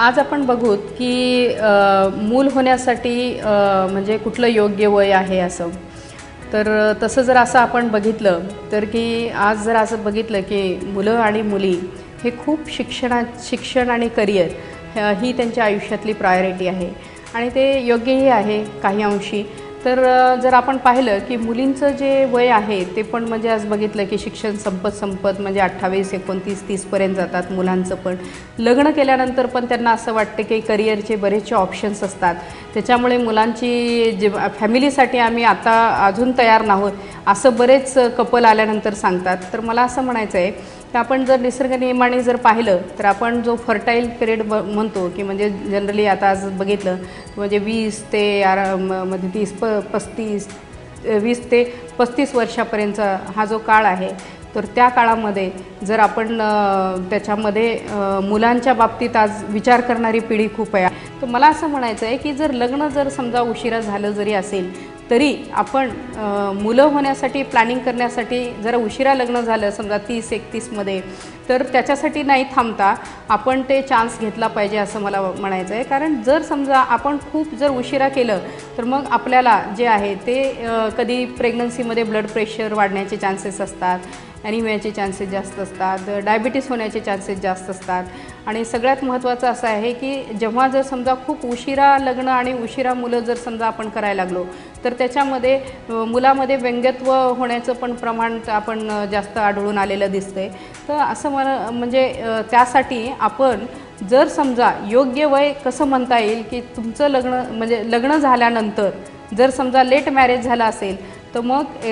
आज आपण बघूत की मूल होण्यासाठी म्हणजे कुठलं योग्य वय आहे असं. तर तसं जर असं आपण बघितलं तर की आज जर असं बघितलं की मुलं आणि मुली हे खूप शिक्षणा शिक्षण आणि करिअर ही त्यांच्या आयुष्यातली प्रायोरिटी आहे. आणि ते योग्यही आहे काही अंशी. तर जर आपण पाहिलं की मुलींचं जे वय आहे ते पण म्हणजे आज बघितलं की शिक्षण संपत संपत म्हणजे अठ्ठावीस एकोणतीस तीसपर्यंत जातात मुलांचं पण. लग्न केल्यानंतर पण त्यांना असं वाटतं की करिअरचे बरेचसे ऑप्शन्स असतात. त्याच्यामुळे मुलांची जे फॅमिलीसाठी आम्ही आता अजून तयार नाहोत असं बरेच कपल आल्यानंतर सांगतात. तर मला असं म्हणायचं आहे तर आपण जर निसर्ग नियमाने जर पाहिलं तर आपण जो फर्टाईल पिरियड ब म्हणतो की म्हणजे जनरली आता आज बघितलं म्हणजे वीस ते आरा म- मध्ये तीस प पस्तीस वीस ते पस्तीस वर्षापर्यंतचा हा जो काळ आहे तर त्या काळामध्ये जर आपण त्याच्यामध्ये मुलांच्या बाबतीत आज विचार करणारी पिढी खूप आहे. तर मला असं म्हणायचं आहे की जर लग्न जर समजा उशिरा झालं जरी असेल तरी आपण मुलं होण्यासाठी प्लॅनिंग करण्यासाठी जरा उशिरा लग्न झालं समजा तीस एकतीसमध्ये तर त्याच्यासाठी नाही थांबता. आपण ते चान्स घेतला पाहिजे असं मला म्हणायचं आहे कारण जर समजा आपण खूप जर उशिरा केलं तर मग आपल्याला जे आहे ते कधी प्रेग्नन्सीमध्ये ब्लड प्रेशर वाढण्याचे चान्सेस असतात ॲनिमियाचे चान्सेस जास्त असतात डायबिटीस होण्याचे चान्सेस जास्त असतात. आणि सगळ्यात महत्त्वाचं असं आहे की जेव्हा जर समजा खूप उशिरा लग्न आणि उशिरा मुलं जर समजा आपण करायला लागलो तर त्याच्यामध्ये मुलामध्ये व्यंगत्व होण्याचं पण प्रमाण आपण जास्त आढळून आलेलं दिसतंय. तर असं मला म्हणजे त्यासाठी आपण जर समजा योग्य वय कसं म्हणता येईल की तुमचं लग्न म्हणजे लग्न झाल्यानंतर जर समजा लेट मॅरेज झालं असेल तर मग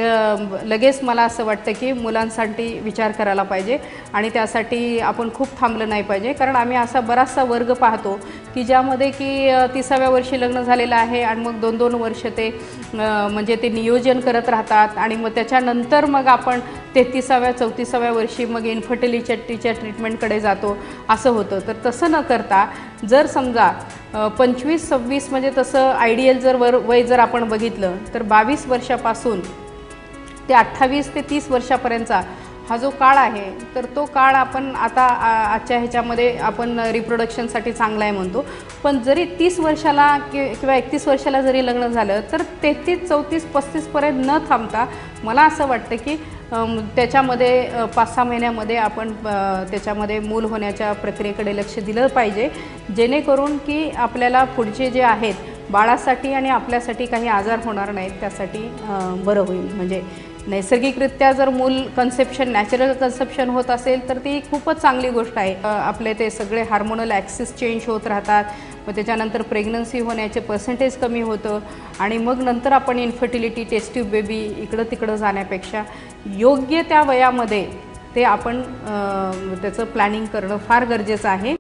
लगेच मला असं वाटतं की मुलांसाठी विचार करायला पाहिजे आणि त्यासाठी आपण खूप थांबलं नाही पाहिजे. कारण आम्ही असा बराचसा वर्ग पाहतो की ज्यामध्ये की तिसाव्या वर्षी लग्न झालेलं आहे आणि मग दोन दोन वर्ष ते म्हणजे ते नियोजन करत राहतात आणि मग त्याच्यानंतर मग आपण तेहतीसाव्या चौतीसाव्या वर्षी मग इन्फर्टिलिटीच्या ट्रीटमेंटकडे जातो असं होतं. तर तसं न करता जर समजा पंचवीस सव्वीस म्हणजे तसं आयडियल जर वर वय जर आपण बघितलं तर बावीस वर्षापासून ते अठ्ठावीस ते तीस वर्षापर्यंतचा हा जो काळ आहे तर तो काळ आपण आता आजच्या ह्याच्यामध्ये आपण रिप्रोडक्शनसाठी चांगला आहे म्हणतो. पण जरी तीस वर्षाला कि किंवा एकतीस वर्षाला जरी लग्न झालं तर तेहतीस चौतीस पस्तीसपर्यंत न थांबता मला असं वाटतं की त्याच्यामध्ये पाच सहा महिन्यामध्ये आपण त्याच्यामध्ये मूल होण्याच्या प्रक्रियेकडे लक्ष दिलं पाहिजे. जेणेकरून की आपल्याला पुढचे जे आहेत बाळासाठी आणि आपल्यासाठी काही आजार होणार नाहीत त्यासाठी बरं होईल. म्हणजे नैसर्गिकरित्या जर मूल कन्सेप्शन नॅचरल कन्सेप्शन होत असेल तर ती खूपच चांगली गोष्ट आहे. आपले ते सगळे हार्मोनल ॲक्सिस चेंज होत राहतात. मग त्याच्यानंतर प्रेग्नन्सी होण्याचे पर्सेंटेज कमी होतं. आणि मग नंतर आपण इन्फर्टिलिटी टेस्ट्यूब बेबी इकडं तिकडं जाण्यापेक्षा योग्य त्या वयामध्ये ते आपण त्याचं प्लॅनिंग करणं फार गरजेचं आहे.